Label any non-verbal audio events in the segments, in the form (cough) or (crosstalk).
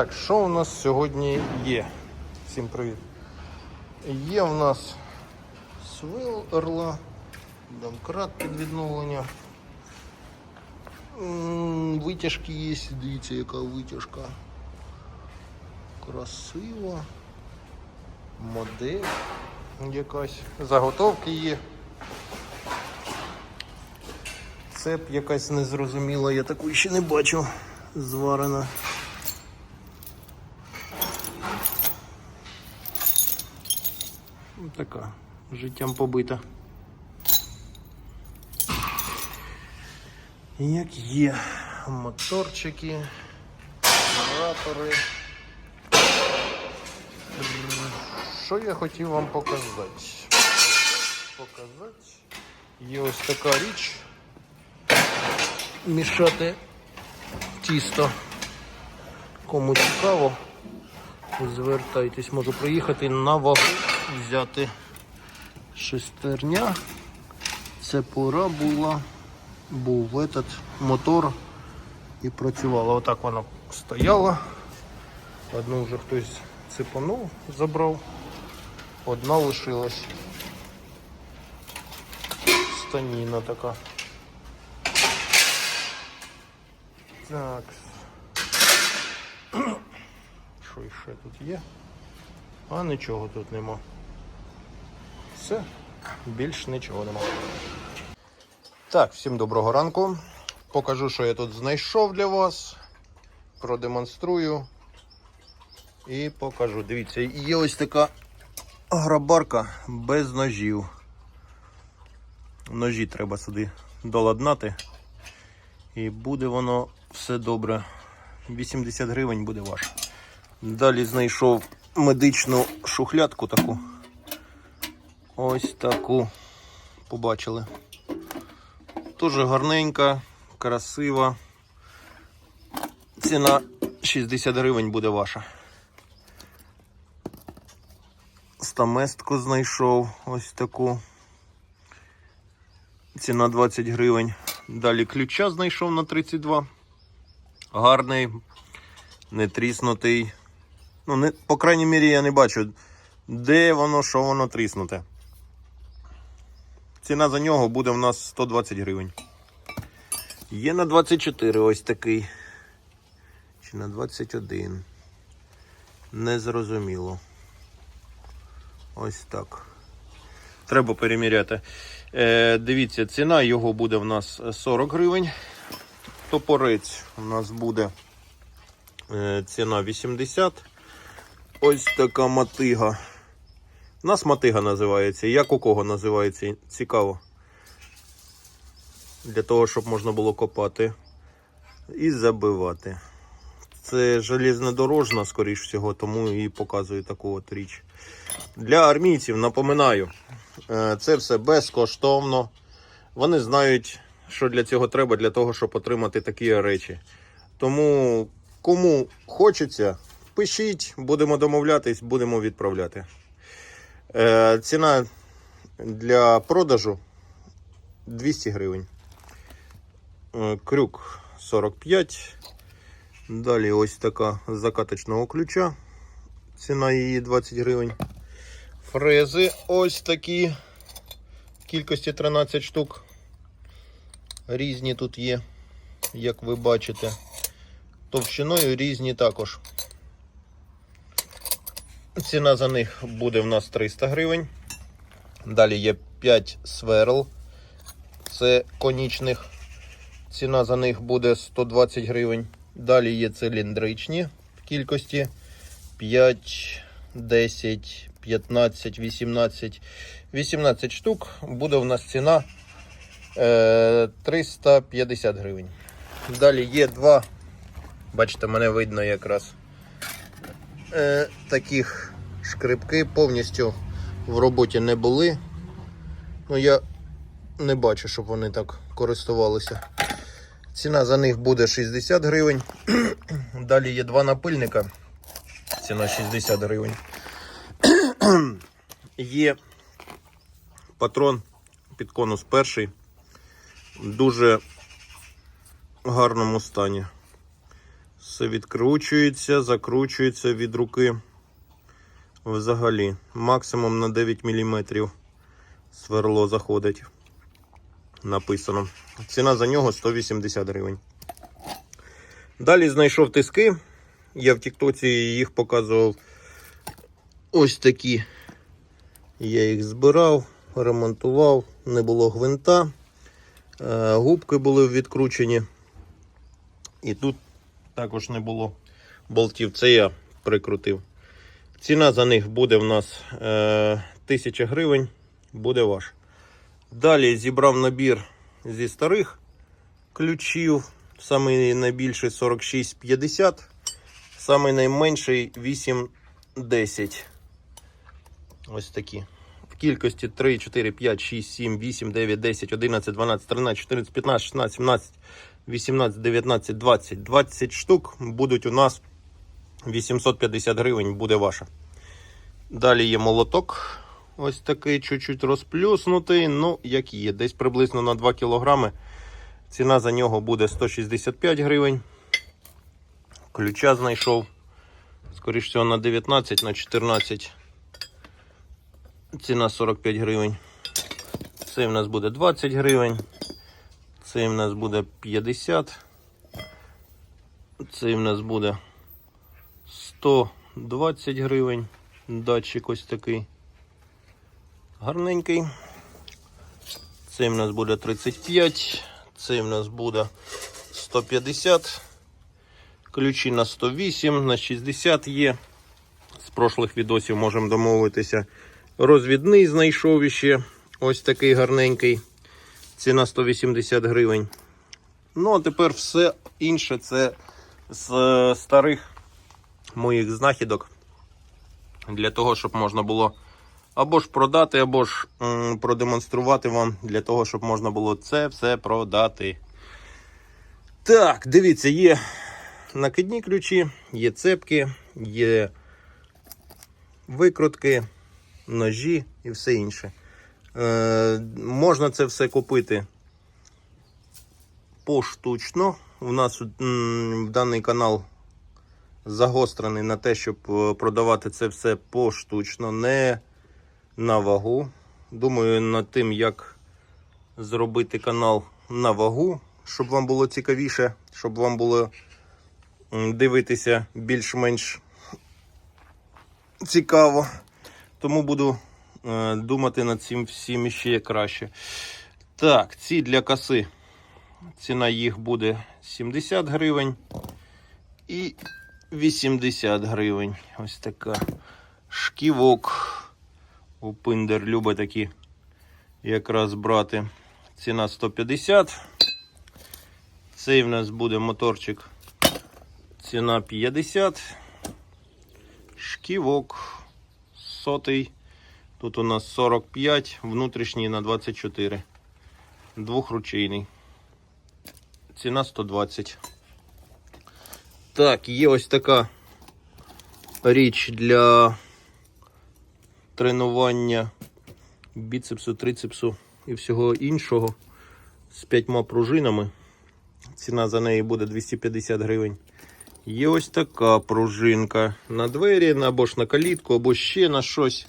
Так, що у нас сьогодні є? Всім привіт. Є у нас свирла, домкрат під відновлення. Витяжки є, дивіться, яка витяжка. Красива. Модель якась. Заготовки є. Цеп якась незрозуміла, я таку ще не бачу. Зварена. Така, життям побита. Як є моторчики, генератори. Що я хотів вам показати? Показати. Є ось така річ. Мішати тісто. Кому цікаво, звертайтесь, можу приїхати на вагу взяти шестерня. Це пора була, був этот мотор і працювала. Отак вона стояла. Одну вже хтось цепанув, забрав, одна лишилась. Станіна така. Так. Що ще тут є? А нічого тут нема. Все, більш нічого нема. Так, всім доброго ранку. Покажу, що я тут знайшов для вас. Продемонструю. І покажу. Дивіться, є ось така грабарка без ножів. Ножі треба сюди доладнати. І буде воно все добре. 80 гривень буде ваш. Далі знайшов медичну шухлядку таку. Ось таку. Побачили. Дуже гарненька, красива. Ціна 60 гривень буде ваша. Стаместку знайшов ось таку. Ціна 20 гривень. Далі ключа знайшов на 32. Гарний, не тріснутий. Ну, не, по крайній мірі, я не бачу, де воно, що воно тріснуте. Ціна за нього буде в нас 120 гривень. Є на 24 ось такий. Чи на 21. Незрозуміло. Ось так. Треба переміряти. Е, дивіться, ціна його буде в нас 40 гривень. Топорець у нас буде е, ціна 80. Ось така мотига. У нас мотига називається. Як у кого називається? Цікаво. Для того, щоб можна було копати і забивати. Це железнодорожна, скоріш всього, тому і показую таку от річ. Для армійців напоминаю, е, це все безкоштовно. Вони знають, що для цього треба, для того, щоб отримати такі речі. Тому кому хочеться, пишіть, будемо домовлятись, будемо відправляти. Е, ціна для продажу 200 гривень. Е, крюк 45. Далі ось така закаточного ключа. Ціна її 20 гривень. Фрези ось такі. Кількості 13 штук. Різні тут є, як ви бачите. Товщиною різні також. Ціна за них буде в нас 300 гривень. Далі є 5 сверл. Це конічних. Ціна за них буде 120 гривень. Далі є циліндричні в кількості 5, 10, 15, 18. 18 штук. Буде в нас ціна е, 350 гривень. Далі є два. Бачите, мене видно якраз е, таких шкрипки повністю в роботі не були. Ну, я не бачу, щоб вони так користувалися. Ціна за них буде 60 гривень. (clears throat) Далі є два напильника. Ціна 60 гривень. (clears throat) є патрон під конус перший. В дуже гарному стані. Все відкручується, закручується від руки. Взагалі, максимум на 9 мм сверло заходить. Написано. Ціна за нього 180 гривень. Далі знайшов тиски. Я в Тіктоці їх показував. Ось такі. Я їх збирав, ремонтував, не було гвинта. Е, Губки були відкручені. І тут також не було болтів. Це я прикрутив. Ціна за них буде в нас е, 1000 гривень, буде ваш. Далі зібрав набір зі старих ключів. Самий найбільший 46,50, самий найменший 8,10. Ось такі. В кількості 3, 4, 5, 6, 7, 8, 9, 10, 11, 12, 13, 14, 15, 16, 17, 18, 19, 20. 20 штук будуть у нас 850 гривень буде ваша. Далі є молоток. Ось такий чуть-чуть розплюснутий. Ну, як є, десь приблизно на 2 кілограми. Ціна за нього буде 165 гривень. Ключа знайшов. Скоріше всього на 19, на 14. Ціна 45 гривень. Цей в нас буде 20 гривень. Цей в нас буде 50. Цей в нас буде 120 гривень. Датчик ось такий. Гарненький. Цей в нас буде 35. Цей в нас буде 150. Ключі на 108, на 60 є. З прошлих відосів можемо домовитися. Розвідний знайшов іще. Ось такий гарненький. Ціна 180 гривень. Ну, а тепер все інше це з е, старих моїх знахідок. Для того, щоб можна було або ж продати, або ж продемонструвати вам, для того, щоб можна було це все продати. Так, дивіться, є накидні ключі, є цепки, є викрутки, ножі і все інше. Е, можна це все купити поштучно. У нас м, даний канал загострений на те, щоб е, продавати це все поштучно, не на вагу. Думаю над тим, як зробити канал на вагу, щоб вам було цікавіше, щоб вам було дивитися більш-менш цікаво. Тому буду думати над цим всім ще краще. Так, ці для коси. Ціна їх буде 70 гривень і 80 гривень. Ось така. Шківок. У Пиндер любить такі якраз брати. Ціна 150. Цей в нас буде моторчик. Ціна 50. Шківок. Сотий. Тут у нас 45, внутрішній на 24. Двохручейний. Ціна 120. Так, є ось така річ для тренування біцепсу, трицепсу і всього іншого з п'ятьма пружинами. Ціна за неї буде 250 гривень. Є ось така пружинка на двері, або ж на калітку, або ще на щось.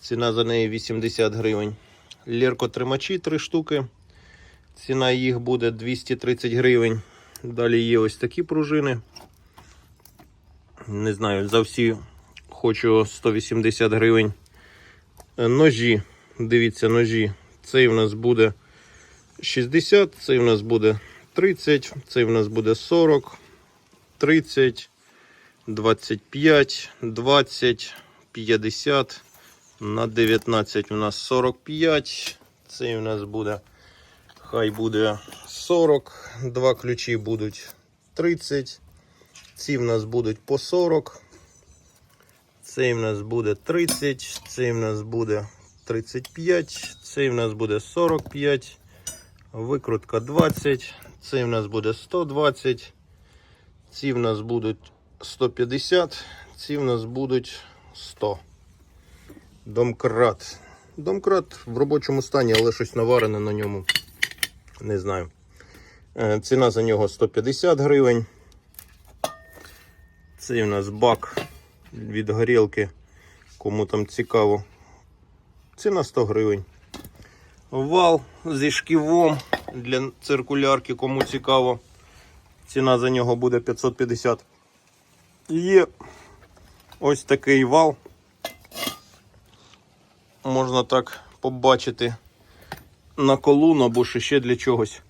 Ціна за неї 80 гривень. Леркотримачі 3 штуки. Ціна їх буде 230 гривень. Далі є ось такі пружини. Не знаю, за всі хочу 180 гривень. Е, Ножі, дивіться, ножі. Цей в нас буде 60, цей в нас буде 30, цей в нас буде 40, 30, 25, 20, 50. На 19 у нас 45. Цей у нас буде. Хай буде 40. Два ключі будуть 30. Ці в нас будуть по 40. Цей в нас буде 30. Цей в нас буде 35. Цей в нас буде 45. Викрутка 20. Цей в нас буде 120. Ці в нас будуть 150. Ці в нас будуть 100. Домкрат. Домкрат в робочому стані, але щось наварене на ньому. Не знаю. Е, Ціна за нього 150 гривень. Це у нас бак від горілки. Кому там цікаво. Ціна 100 гривень. Вал зі шківом для циркулярки, кому цікаво. Ціна за нього буде 550. Є ось такий вал. Можна так побачити на колун або ще для чогось.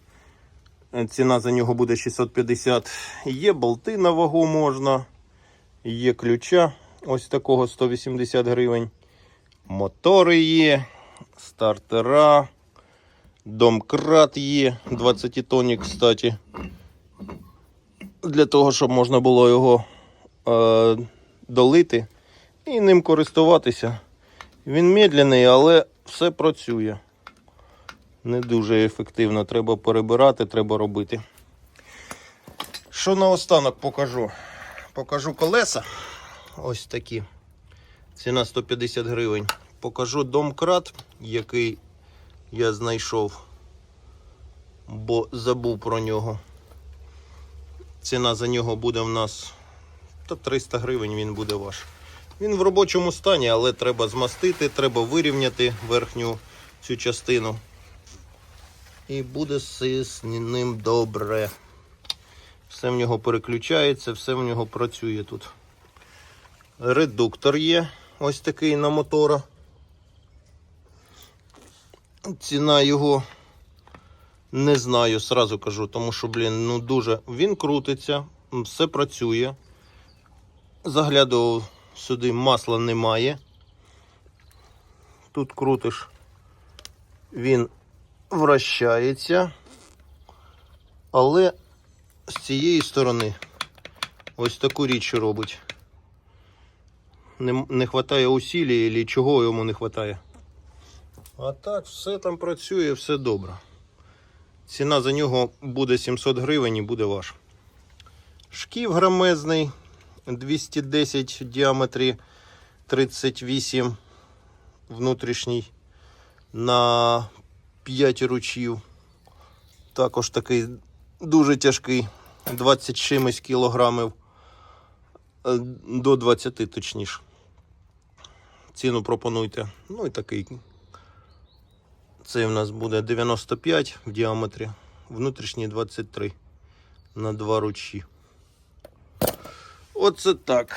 Ціна за нього буде 650. Є болти на вагу можна. Є ключа ось такого 180 гривень. Мотори є, стартера, домкрат є, 20 тонік, кстати. Для того, щоб можна було його е, долити і ним користуватися. Він медленний, але все працює. Не дуже ефективно. Треба перебирати, треба робити. Що наостанок покажу? Покажу колеса. Ось такі. Ціна 150 гривень. Покажу домкрат, який я знайшов, бо забув про нього. Ціна за нього буде в нас та 300 гривень він буде ваш. Він в робочому стані, але треба змастити, треба вирівняти верхню цю частину. І буде з ним добре. Все в нього переключається, все в нього працює тут. Редуктор є ось такий на мотора. Ціна його не знаю, сразу кажу, тому що, блін, ну дуже. Він крутиться, все працює. Заглядував сюди, масла немає. Тут крутиш, він вращається, але з цієї сторони ось таку річ робить. Не, вистачає усілля, або чого йому не вистачає. А так, все там працює, все добре. Ціна за нього буде 700 гривень і буде ваш. Шків громезний, 210 в діаметрі, 38 внутрішній на 5 ручів. Також такий дуже тяжкий, 20 чимось кілограмів е, до 20 точніше. Ціну пропонуйте. Ну і такий. Цей у нас буде 95 в діаметрі, внутрішній 23 на два ручі. Оце так.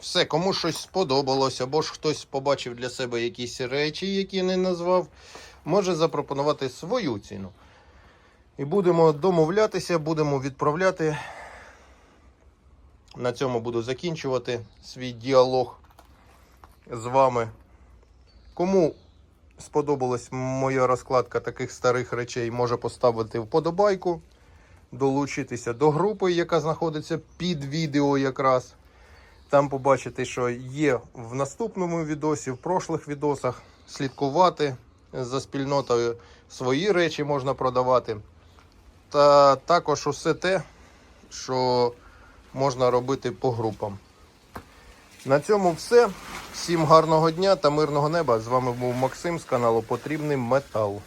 Все, кому щось сподобалось, або ж хтось побачив для себе якісь речі, які не назвав, може запропонувати свою ціну. І будемо домовлятися, будемо відправляти. На цьому буду закінчувати свій діалог з вами. Кому сподобалась моя розкладка таких старих речей, може поставити вподобайку, долучитися до групи, яка знаходиться під відео якраз. Там побачите, що є в наступному відосі, в прошлих відосах слідкувати за спільнотою. Свої речі можна продавати. Та також усе те, що можна робити по групам. На цьому все. Всім гарного дня та мирного неба. З вами був Максим з каналу Потрібний Метал.